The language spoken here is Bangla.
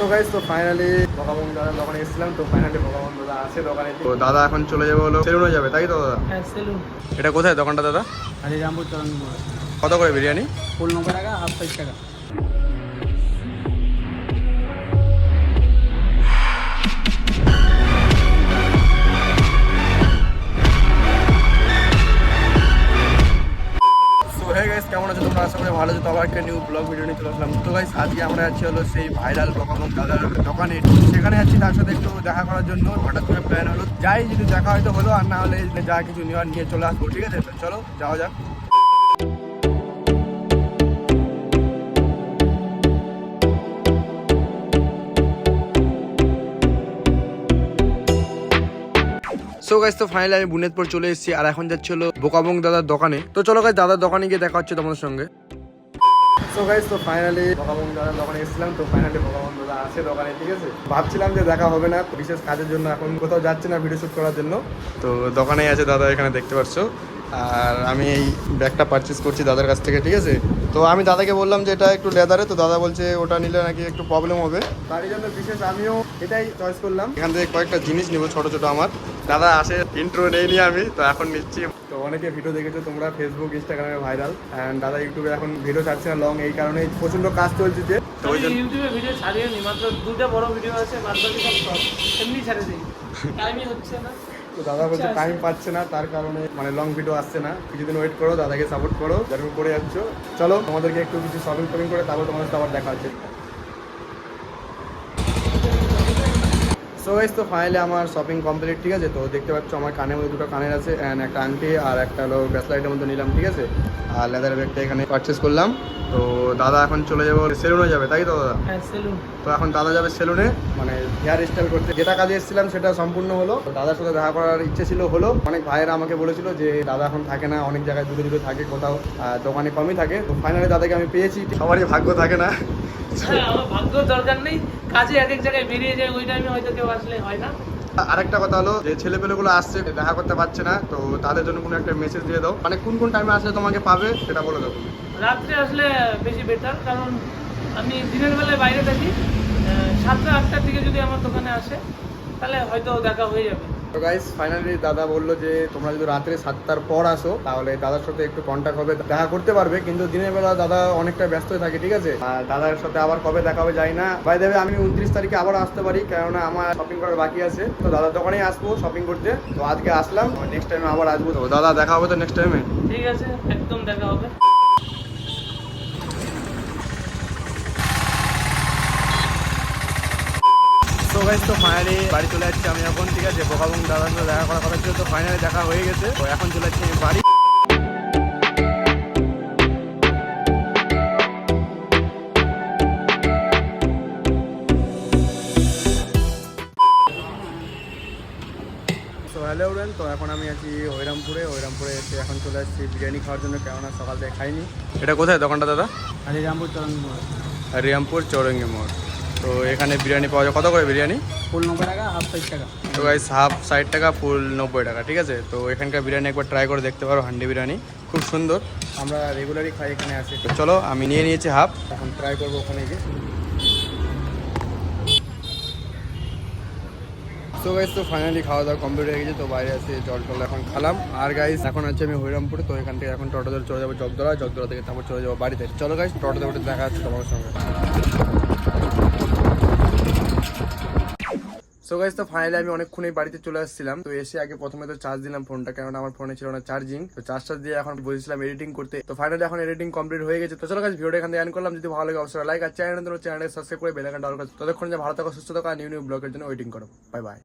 সো গাইস তো ফাইনালি ভগবান দাদার দোকানে এসেছিলাম। তো ফাইনালি ভগবান দাদা আছে দোকানে। তো দাদা এখন চলে যাবে হলো সেলুনে যাবে তাই তো দাদা? হ্যাঁ সেলুন এটা কোথায় দোকানটা দাদা? হাজিরামপুর চরণ কত করে বিরিয়ানি? ফুল নব্বই টাকা হাফ সাইজ টাকা। সো হে গাইস কেমন আছো তোমরা? আশা করি ভালো আছো। তো আবার একটা নিউ ব্লগ ভিডিও নিয়ে চলে আসলাম। তো গাইস আজকে আমরা যাচ্ছি হলো সেই ভাইরাল ভগবান দাদার দোকানে। সেখানে যাচ্ছি তার সাথে একটু দেখা করার জন্য। হঠাৎ করে প্ল্যান হলো। যাই, যদি দেখা হয়তো হলো আর না হলে যা কিছু নেওয়ার নিয়ে চলে আসব, ঠিক আছে? চলো, যাওয়া যাক। সো গাইস তো ফাইনালি আমি বুনেতপুর চলে এসেছি, আর এখন যাচ্ছি হলো বোকাবং দাদার দোকানে। তো চলো গাইস দাদার দোকানে গিয়ে দেখা হচ্ছে তোমাদের সঙ্গে। সো গাইস তো ফাইনালি ভগবান দাদার দোকানে এসেছিলাম, তো ফাইনালি ভগবান দাদা আছে দোকানে, ঠিক আছে? ভাবছিলাম যে দেখা হবে না বিশেষ কাজের জন্য এখন কোথাও যাচ্ছে না ভিডিও শুট করার জন্য। তো দোকানেই আছে দাদা, এখানে দেখতে পাচ্ছ। আর আমি এই ব্যাগটা পারচেস করছি দাদার কাছ থেকে ঠিক আছে? তো আমি দাদাকে বললাম যে এটা একটু লেদারে তো দাদা বলছে ওটা নিলে নাকি একটু প্রবলেম হবে। তারই জন্য বিশেষ আমিও এটাই চয়েস করলাম। এখান থেকে কয়েকটা জিনিস নিব ছোট ছোট আমার। দাদা আসে ইন্ট্রো নেই নেইনি আমি তো এখন নিচ্ছি। তো অনেকে ভিডিও দেখেছ তোমরা ফেসবুক ইনস্টাগ্রামে ভাইরাল অ্যান্ড দাদা ইউটিউবে এখন ভিডিও ছাড়ছে না লং এই কারণে প্রচণ্ড কাজ চলছে যে। ইউটিউবে ভিডিও ছাড়িয়ে নি মাত্র দুটো বড় ভিডিও আছে বাদ বাকি সব এমনি ছেড়ে দিই। টাইমই হচ্ছে না। তো দাদা বলছে আচ্ছা, টাইম পাচ্ছে না তার কারণে মানে লং ভিডিও আসছে না। কিছুদিন ওয়েট করো দাদাকে সাপোর্ট করো যেরকম করে যাচ্ছ। চলো তোমাদেরকে একটু কিছু শপিং টপিং করে তারপর তোমাদের আবার দেখা হচ্ছে। সো গাইস তো ফাইনালি আমার শপিং কমপ্লিট ঠিক আছে? তো দেখতে পাচ্ছ আমার কানের মধ্যে দুটো কানের আছে অ্যান্ড একটা আংটি আর একটা হলো ব্যাসলাইটের মধ্যে নিলাম ঠিক আছে? আর লেদার ব্যাগটা এখানে পারচেস করলাম। তো দাদা এখন চলে যাব সেলুনে যাবে তাই তো দাদা? হ্যাঁ সেলুন তো এখন দাদা যাবে সেলুনে মানে হেয়ার স্টাইল করতে। যেটা কাজে এসেছিলাম সেটা সম্পূর্ণ হলো। দাদার সাথে দেখা করার ইচ্ছে ছিল হলো। অনেক ভাইয়েরা আমাকে বলেছিল যে দাদা এখন থাকে না অনেক জায়গায় দূরে দূরে থাকে কোথাও দোকানে কমই থাকে। তো ফাইনালি দাদাকে আমি পেয়েছি। সবারই ভাগ্য থাকে না। ভাগ্য দরকার নেই। কাজে এক এক জায়গায় বেরিয়ে যায় ওই টাইমে হয়তো কেউ আসলে হয় না। আরেকটা কথা হলো যে ছেলেপেলেগুলো আসছে দেখা করতে পারছে না তো তাদের জন্য কোনো একটা মেসেজ দিয়ে দাও। মানে কোন কোন টাইমে আসলে তোমাকে পাবে সেটা বলে দাও। রাত্রে আসলে বেশি বেটার কারণ আমি দিনের বেলায় বাইরে থাকি। সাতটা আটটার দিকে যদি আমার দোকানে আসে তাহলে হয়তো দেখা হয়ে যাবে। তো গাইস ফাইনালি দাদা বলল যে তোমরা যদি রাত্রে সাতটার পর আসো তাহলে দাদার সাথে একটু কন্ট্যাক্ট হবে। দেখা করতে পারবে কিন্তু দিনের বেলা দাদা অনেকটা ব্যস্ত থাকে ঠিক আছে? আর দাদার সাথে আবার কবে দেখা হবে যাই না। বাই দেবে আমি উনত্রিশ তারিখে আবার আসতে পারি কেননা আমার শপিং করার বাকি আছে। তো দাদার দোকানেই আসব শপিং করতে। তো আজকে আসলাম নেক্সট টাইমে আবার আসব। তো দাদা দেখা হবে তো নেক্সট টাইমে ঠিক আছে একদম দেখা হবে। তো গাইস তো ফাইনালি বাড়ি চলে যাচ্ছি। আমি এখন ঠিক আছে বোকাবং দাদার সাথে দেখা করার কথা ছিল তো ফাইনালি দেখা হয়ে গেছে। তো এখন চলে যাচ্ছি আমি বাড়ি। হ্যালো তো এখন আমি আছি হৈরামপুরে হৈরামপুরে এসে এখন চলে আসছি। বিরিয়ানি খাওয়ার জন্য কেননা সকাল থেকে খাইনি। এটা কোথায় দোকানটা দাদা? হাজিরামপুর চরণ মোড় রিয়ামপুর চৌরঙ্গি মোড় তো এখানে বিরিয়ানি পাওয়া যায়। কত করে বিরিয়ানি? ফুল নব্বই টাকা হাফ সাইজ টাকা। তো গাইস হাফ ষাট টাকা ফুল নব্বই টাকা ঠিক আছে? তো এখানকার বিরিয়ানি একবার ট্রাই করে দেখতে পারো হান্ডি বিরিয়ানি। খুব সুন্দর। আমরা রেগুলারই খাই এখানে আসি তো চলো আমি নিয়ে নিয়েছি হাফ। এখন ট্রাই করব ওখানে গিয়ে। তো গাইস তো ফাইনালি খাওয়া দাওয়া কমপ্লিট হয়ে গেছে তো বাইরে আসে জল টল এখন খালাম। আর গাইস এখন আছে আমি হরিরামপুরে তো এখান থেকে এখন টোটো ধরে চলে যাব জগদলা জগদলা থেকে তারপর চলে যাব বাড়িতে। চলো গাইস টোটো উঠে দেখা হচ্ছে তোমার সঙ্গে। সো গাইস তো ফাইনালি আমি অনেকক্ষণই বাড়িতে চলে আসছিলাম। তো এসে আগে প্রথমে তো চার্জ দিলাম ফোনটা কারণ আমার ফোনে ছিল না চার্জিং তো চার্জ টার্জ দিয়ে এখন বসেছিলাম এডিটিং করতে। তো ফাইনালি এখন এডিটিং কমপ্লিট হয়ে গেছে। তো চলো গাইস ভিডিওটা এখান থেকে এন্ড করলাম। যদি ভালো লাগে অবশ্যই লাইক আর চ্যানেল চ্যানেলটা সাবস্ক্রাইব করে বেল আইকনটা অন করে ততক্ষণ যে ভালো থাকো, সুস্থ থাকো নিউ নিউ ব্লগের জন্য ওয়েটিং করো। Bye bye